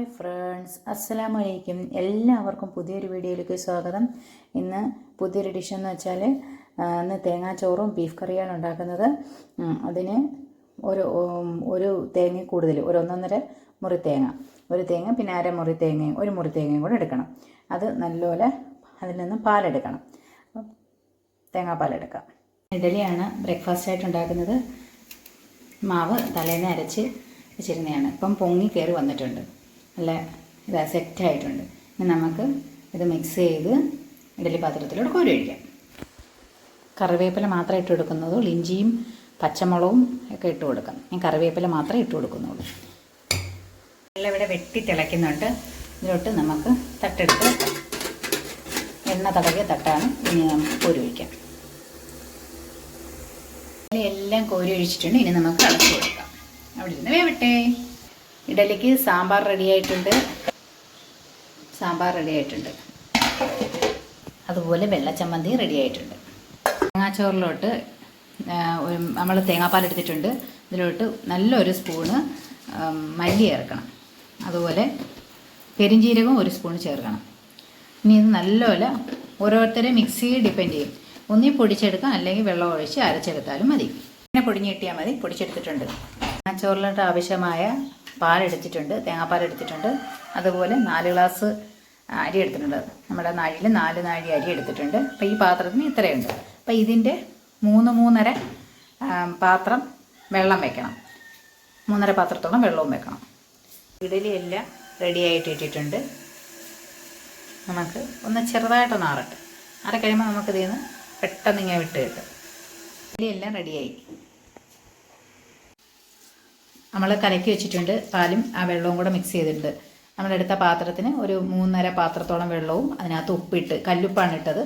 Hi friends അസ്സലാമു അലൈക്കും എല്ലാവർക്കും പുതിയൊരു വീഡിയോയിലേക്ക് സ്വാഗതം. ഇന്ന് പുതിയൊരു ഡിഷ് എന്ന് വെച്ചാൽ ഇന്ന് തേങ്ങാച്ചോറും ബീഫ് കറിയാണ് ഉണ്ടാക്കുന്നത്. അതിന് ഒരു ഒരു തേങ്ങ കൂടുതൽ ഒരു ഒന്നൊന്നര മുറി തേങ്ങ. ഒരു തേങ്ങ പിന്നെ അര മുറി തേങ്ങയും ഒരു മുറി തേങ്ങയും കൂടെ എടുക്കണം. അത് നല്ലപോലെ അതിൽ നിന്ന് പാലെടുക്കണം. തേങ്ങാപ്പാലെടുക്കാം ഇഡലിയാണ് ബ്രേക്ക്ഫാസ്റ്റ് ആയിട്ട് ഉണ്ടാക്കുന്നത്. മാവ് തലേന്ന് അരച്ച് വെച്ചിരുന്നതാണ്. ഇപ്പം പൊങ്ങി കയറി വന്നിട്ടുണ്ട്. നല്ല ഇതാ സെറ്റായിട്ടുണ്ട്. ഇനി നമുക്ക് ഇത് മിക്സ് ചെയ്ത് ഇഡലി പാത്രത്തിലോട്ട് കോരി ഒഴിക്കാം. കറിവേപ്പില മാത്രമേ ഇട്ട് കൊടുക്കുന്നുള്ളൂ. ഇഞ്ചിയും പച്ചമുളകും ഒക്കെ ഇട്ട് കൊടുക്കാം. ഞാൻ കറിവേപ്പില മാത്രമേ ഇട്ട് കൊടുക്കുന്നുള്ളൂ. എല്ലാം ഇവിടെ വെട്ടി തിളയ്ക്കുന്നുണ്ട്. ഇതിലോട്ട് നമുക്ക് തട്ടെടുത്ത് എണ്ണ തടകിയ തട്ടാണ് ഇനി നമുക്ക് കോരി ഒഴിക്കാം. എല്ലാം കോരി ഒഴിച്ചിട്ടുണ്ട്. ഇനി നമുക്ക് അടച്ചു കൊടുക്കാം. അവിടെ ഇരുന്ന് വേവട്ടെ. ഇഡലിക്ക് സാമ്പാർ റെഡിയായിട്ടുണ്ട് സാമ്പാർ റെഡിയായിട്ടുണ്ട് അതുപോലെ വെള്ളച്ചമ്മന്തി റെഡി ആയിട്ടുണ്ട്. തേങ്ങാച്ചോറിലോട്ട് നമ്മൾ തേങ്ങാപ്പാൽ എടുത്തിട്ടുണ്ട്. ഇതിലോട്ട് നല്ലൊരു സ്പൂണ് മല്ലി ചേർക്കണം. അതുപോലെ പെരിഞ്ജീരകം ഒരു സ്പൂൺ ചേർക്കണം. ഇനി ഇത് നല്ലപോലെ ഓരോരുത്തരെ മിക്സി ഡിപ്പെൻഡ് ചെയ്യും. ഒന്നി പൊടിച്ചെടുക്കാം അല്ലെങ്കിൽ വെള്ളം ഒഴിച്ച് അരച്ചെടുത്താലും മതി. പിന്നെ പൊടിഞ്ഞ് കിട്ടിയാൽ മതി പൊടിച്ചെടുത്തിട്ടുണ്ട്. ചോറിലോട്ട് ആവശ്യമായ പാലെടുത്തിട്ടുണ്ട് തേങ്ങാപ്പാൽ എടുത്തിട്ടുണ്ട്. അതുപോലെ നാല് ഗ്ലാസ് അരി എടുത്തിട്ടുണ്ട്. നമ്മുടെ നാഴിയിൽ നാല് നാഴി അരി എടുത്തിട്ടുണ്ട്. അപ്പോൾ ഈ പാത്രത്തിന് ഇത്രയുണ്ട്. അപ്പോൾ ഇതിന്റെ മൂന്ന് മൂന്നര പാത്രം വെള്ളം വെക്കണം. മൂന്നര പാത്രത്തോളം വെള്ളവും വെക്കണം. ഇഡലിയെല്ലാം റെഡി ആയിട്ട് ഇട്ടിട്ടുണ്ട്. നമുക്ക് ഒന്ന് ചെറുതായിട്ടൊന്ന് ആറട്ടെ. ആറി കഴിയുമ്പോൾ നമുക്ക് ഇതിൽ നിന്ന് പെട്ടെന്ന് ഇങ്ങനെ വിട്ട് കിട്ടും. ഇഡലിയെല്ലാം റെഡിയായി നമ്മൾ കലക്കി വെച്ചിട്ടുണ്ട് പാലും ആ വെള്ളവും കൂടെ മിക്സ് ചെയ്തിട്ടുണ്ട്. നമ്മളെടുത്ത പാത്രത്തിന് ഒരു മൂന്നര പാത്രത്തോളം വെള്ളവും അതിനകത്ത് ഉപ്പിട്ട് കല്ലുപ്പാണ് ഇട്ടത്.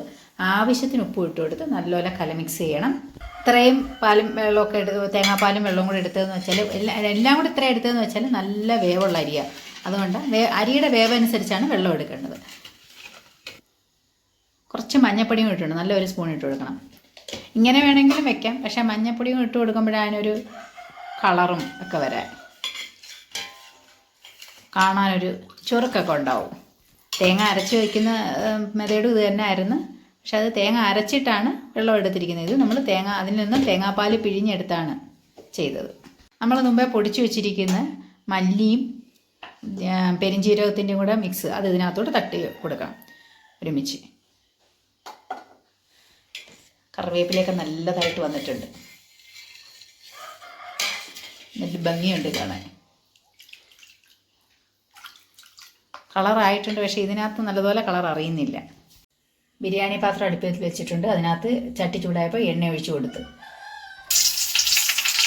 ആവശ്യത്തിന് ഉപ്പ് ഇട്ട് കൊടുത്ത് നല്ലപോലെ കല മിക്സ് ചെയ്യണം. ഇത്രയും പാലും വെള്ളമൊക്കെ എടുത്ത് തേങ്ങാപ്പാലും വെള്ളവും കൂടെ എടുത്തതെന്ന് വെച്ചാൽ എല്ലാം എല്ലാം കൂടെ ഇത്രയും എടുത്തതെന്ന് വെച്ചാൽ നല്ല വേവുള്ള അരിയാണ് അതുകൊണ്ട് വേ അരിയുടെ വേവ് അനുസരിച്ചാണ് വെള്ളം എടുക്കേണ്ടത്. കുറച്ച് മഞ്ഞപ്പൊടിയും ഇട്ടുണ്ട് നല്ല ഒരു സ്പൂൺ ഇട്ട് കൊടുക്കണം. ഇങ്ങനെ വേണമെങ്കിലും വെക്കാം. പക്ഷേ മഞ്ഞപ്പൊടിയും ഇട്ട് കൊടുക്കുമ്പോഴാണ് ഒരു കളറും ഒക്കെ വരാൻ കാണാനൊരു ചുറുക്കൊക്കെ ഉണ്ടാവും. തേങ്ങ അരച്ച് വയ്ക്കുന്ന മെതേഡും ഇത് തന്നെ ആയിരുന്നു പക്ഷെ അത് തേങ്ങ അരച്ചിട്ടാണ് വെള്ളം എടുത്തിരിക്കുന്നത്. ഇത് നമ്മൾ തേങ്ങ അതിൽ നിന്നും തേങ്ങാപ്പാൽ പിഴിഞ്ഞെടുത്താണ് ചെയ്തത്. നമ്മൾ മുമ്പേ പൊടിച്ചു വെച്ചിരിക്കുന്ന മല്ലിയും പെരിഞ്ചീരകത്തിന്റെയും കൂടെ മിക്സ് അത് ഇതിനകത്തോട്ട് തട്ടി കൊടുക്കണം ഒരുമിച്ച്. കറിവേപ്പിലൊക്കെ നല്ലതായിട്ട് വന്നിട്ടുണ്ട്. നല്ല ഭംഗിയുണ്ട് കാണാൻ. കളറായിട്ടുണ്ട് പക്ഷേ ഇതിനകത്ത് നല്ലതുപോലെ കളർ അറിയുന്നില്ല. ബിരിയാണി പാത്രം അടുപ്പത്തിൽ വെച്ചിട്ടുണ്ട്. അതിനകത്ത് ചട്ടി ചൂടായപ്പോൾ എണ്ണ ഒഴിച്ചു കൊടുത്തു.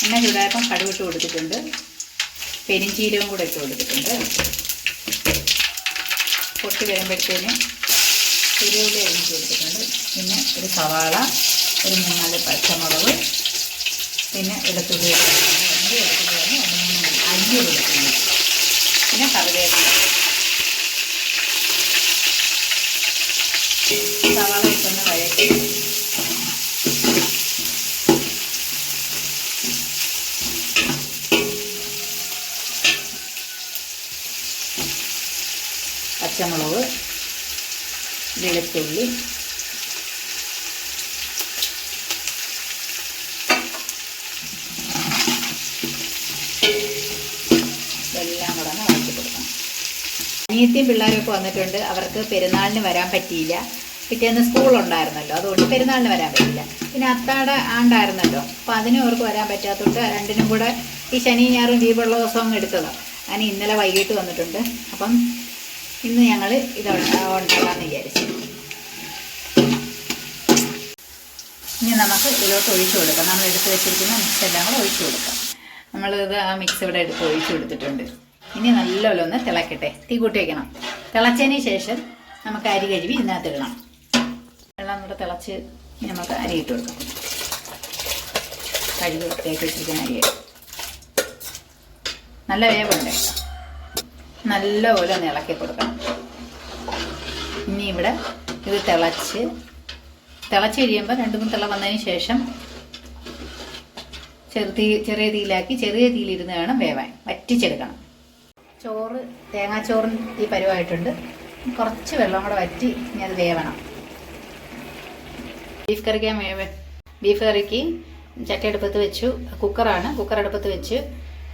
എണ്ണ ചൂടായപ്പം കടുവിട്ട് കൊടുത്തിട്ടുണ്ട്. പെരിഞ്ചീരവും കൂടെ ഇട്ട് കൊടുത്തിട്ടുണ്ട്. പൊട്ടി വരുമ്പോഴത്തേന് ചെറിയുള്ളി അരിഞ്ഞിട്ട് കൊടുത്തിട്ടുണ്ട്. പിന്നെ ഒരു സവാള ഒരു മൂന്നാൽ പച്ചമുളക് പിന്നെ ഇടത്തുള്ളി അഞ്ച് വെളുത്തുള്ളി പിന്നെ കറിവേപ്പില. സവാള ഇട്ടൊന്ന് വഴറ്റി പച്ചമുളക് വെളുത്തുള്ളി ഇതെല്ലാം കൂടെ ഒന്ന് വഴറ്റി കൊടുക്കണം അനിയത്തിയും പിള്ളേരൊക്കെ വന്നിട്ടുണ്ട്. അവർക്ക് പെരുന്നാളിന് വരാൻ പറ്റിയില്ല. പിറ്റേന്ന് സ്കൂളുണ്ടായിരുന്നല്ലോ. അതുകൊണ്ട് പെരുന്നാളിന് വരാൻ പറ്റില്ല പിന്നെ അത്താട ആണ്ടായിരുന്നല്ലോ. അപ്പം അതിനും അവർക്ക് വരാൻ പറ്റാത്തതുകൊണ്ട് രണ്ടിനും കൂടെ ഈ ശനി ഞായറും ലീവുള്ള ദിവസം എടുത്തതാണ് അങ്ങനെ ഇന്നലെ വൈകിട്ട് വന്നിട്ടുണ്ട്. അപ്പം ഇന്ന് ഞങ്ങൾ ഇത് ഉണ്ടാകാമെന്ന് വിചാരിച്ചു. ഇനി നമുക്ക് ഇതിലോട്ട് ഒഴിച്ചു കൊടുക്കാം. നമ്മൾ എടുത്ത് വെച്ചിരിക്കുന്ന മിക്സ് എല്ലാം കൂടെ ഒഴിച്ചു കൊടുക്കാം. നമ്മളിത് ആ മിക്സ് ഇവിടെ എടുത്ത് ഒഴിച്ചു കൊടുത്തിട്ടുണ്ട്. ഇനി നല്ലപോലെ ഒന്ന് തിളക്കട്ടെ. തീ കൂട്ടി വയ്ക്കണം തിളച്ചതിന് ശേഷം നമുക്ക് അരി കഴുകി ഇതിനകത്ത് ഇടണം. വെള്ളം കൂടെ തിളച്ച് നമുക്ക് അരി ഇട്ട് കൊടുക്കാം. കഴുകി വൃത്തിയാക്കി വെച്ചിരിക്കുന്ന അരി നല്ല വേവുണ്ട്. നല്ലപോലെ ഒന്ന് ഇളക്കി കൊടുക്കണം. ഇനി ഇവിടെ ഇത് തിളച്ച് തിളച്ച് കഴിയുമ്പോൾ രണ്ട് മൂന്ന് തിള വന്നതിന് ശേഷം ചെറുതീ ചെറിയ തീയിലാക്കി ചെറിയ തീയിലിരുന്ന് വേണം വേവാൻ. വറ്റിച്ചെടുക്കണം. ചോറ് തേങ്ങാച്ചോറിന് ഈ പരുവായിട്ടുണ്ട്. കുറച്ച് വെള്ളം കൂടെ വറ്റി ഇനി അത് വേവണം. ബീഫ് കറിക്ക് ബീഫ് കറിക്ക് ചട്ടയെടുപ്പത്ത് വെച്ചു. കുക്കറാണ്. കുക്കർ അടുപ്പത്ത് വെച്ച്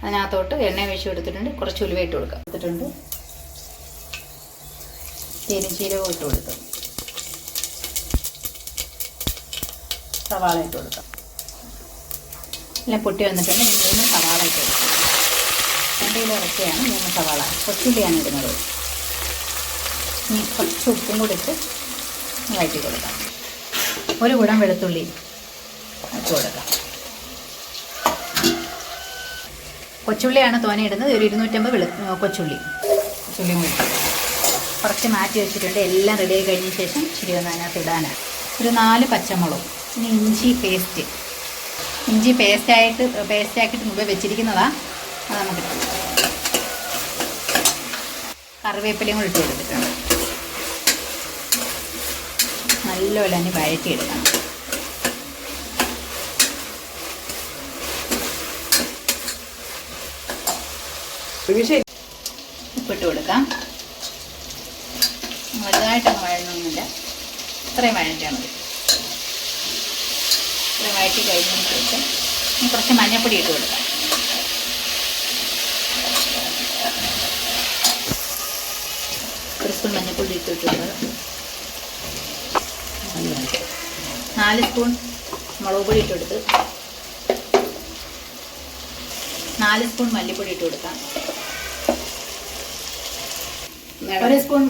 അതിനകത്തോട്ട് എണ്ണ ഒഴിച്ച് കൊടുത്തിട്ടുണ്ട്. കുറച്ച് ഉലുവ കൊടുക്കാം. കൊടുത്തിട്ടുണ്ട്. പെരിഞ്ചീരകം ഇട്ട് കൊടുത്തു സവാള ഇട്ട് കൊടുക്കാം. എല്ലാം പൊട്ടി വന്നിട്ടുണ്ട്. മൂന്ന് സവാള ഇട്ട് കൊടുക്കാം. രണ്ട് കിലോ മൂന്ന് സവാള. കൊച്ചുള്ളിയാണ് ഇടുന്നത്. ഇനി കുറച്ച് ഉപ്പും കൂടി ഇട്ട് വഴറ്റി കൊടുക്കാം. ഒരു കുടം വെളുത്തുള്ളി ഇട്ട് കൊടുക്കാം. കൊച്ചുള്ളിയാണ് തോനെ ഇടുന്നത്. ഒരു ഇരുന്നൂറ്റമ്പത് വെളു കൊച്ചുള്ളി. കൊച്ചുള്ളിയും കൂടി കുറച്ച് മാറ്റി വെച്ചിട്ടുണ്ട്. എല്ലാം റെഡി ആയി കഴിഞ്ഞ ശേഷം ഇച്ചിരി ഒന്ന് അതിനകത്ത് ഇടാനാണ്. ഒരു നാല് പച്ചമുളകും ഇനി ഇഞ്ചി പേസ്റ്റ് ഇഞ്ചി പേസ്റ്റായിട്ട് പേസ്റ്റാക്കിയിട്ട് മുമ്പേ വെച്ചിരിക്കുന്നതാണ് അത് നമുക്ക്. കറിവേപ്പിലയും കൂടി ഇട്ട് കൊടുത്തിട്ടുണ്ട്. നല്ലപോലെ തന്നെ വഴറ്റിയെടുക്കണം. ഉപ്പിട്ട് കൊടുക്കാം. വലുതായിട്ടൊന്നും വഴങ്ങുന്നില്ല ഇത്രയും വഴറ്റാൽ മതി. ഇത്രയും വഴറ്റി കഴിഞ്ഞതിന് ശേഷം കുറച്ച് മഞ്ഞൾപ്പൊടി ഇട്ട് കൊടുക്കാം. സ്പൂൺ മഞ്ഞൾപ്പൊടി ഇട്ടിട്ടുണ്ട് നാല് സ്പൂൺ മുളക് പൊടി ഇട്ടെടുത്ത് നാല് സ്പൂൺ മല്ലിപ്പൊടി ഇട്ട് കൊടുക്കാം. ഒരു സ്പൂൺ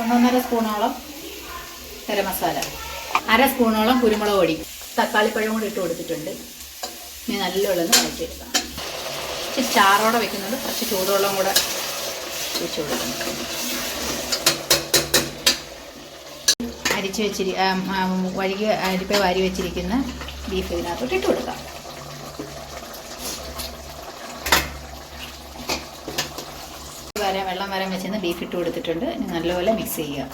ഒന്നൊന്നര സ്പൂണോളം ഗരം മസാല. അര സ്പൂണോളം കുരുമുളക് പൊടി. തക്കാളിപ്പഴം കൂടി ഇട്ട് കൊടുത്തിട്ടുണ്ട്. ഇനി നല്ല വെള്ളം വഴറ്റിയെടുക്കാം. ചാറോടെ വെക്കുന്നത് കുറച്ച് ചൂടുവെള്ളം കൂടെ ഒഴിച്ചു കൊടുക്കണം അരിച്ച് വെച്ചിരി വഴുകി അരിപ്പ വാരി വെച്ചിരിക്കുന്ന ബീഫ് ഇതിനകത്തോട്ട് ഇട്ട് കൊടുക്കാം. വരാൻ വെള്ളം വരാൻ വെച്ചിരുന്ന ബീഫ് ഇട്ട് കൊടുത്തിട്ടുണ്ട്. നല്ലപോലെ മിക്സ് ചെയ്യുക.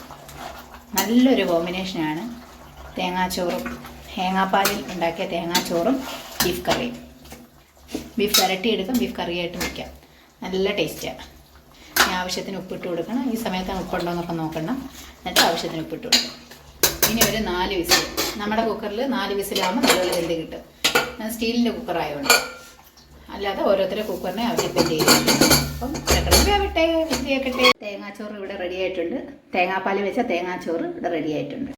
നല്ലൊരു കോമ്പിനേഷനാണ് തേങ്ങാച്ചോറും തേങ്ങാപ്പാലിൽ ഉണ്ടാക്കിയ തേങ്ങാച്ചോറും ബീഫ് കറിയും. ബീഫ് വരട്ടിയെടുക്കാം. ബീഫ് കറിയായിട്ട് വയ്ക്കാം നല്ല ടേസ്റ്റാണ് ആവശ്യത്തിന് ഉപ്പിട്ട് കൊടുക്കണം. ഈ സമയത്താണ് ഉപ്പുണ്ടോ എന്നൊക്കെ നോക്കണം. എന്നിട്ട് ആവശ്യത്തിന് ഉപ്പിട്ട് കൊടുക്കണം ഇനി ഒരു നാല് വിസിൽ. നമ്മുടെ കുക്കറിൽ നാല് വിസിലാകുമ്പോൾ നല്ല വെന്ത് കിട്ടും. സ്റ്റീലിന്റെ കുക്കറായതുകൊണ്ട് അല്ലാതെ ഓരോരുത്തരുടെ കുക്കറിനെ അവർ ഡിപ്പെൻഡ് ചെയ്തിട്ടുണ്ട് അപ്പം പെട്ടെന്ന് വേവട്ടെ കേൾക്കട്ടെ തേങ്ങാച്ചോറ് ഇവിടെ റെഡി ആയിട്ടുണ്ട്. തേങ്ങാപ്പാൽ വെച്ച തേങ്ങാച്ചോറ് ഇവിടെ റെഡി ആയിട്ടുണ്ട്.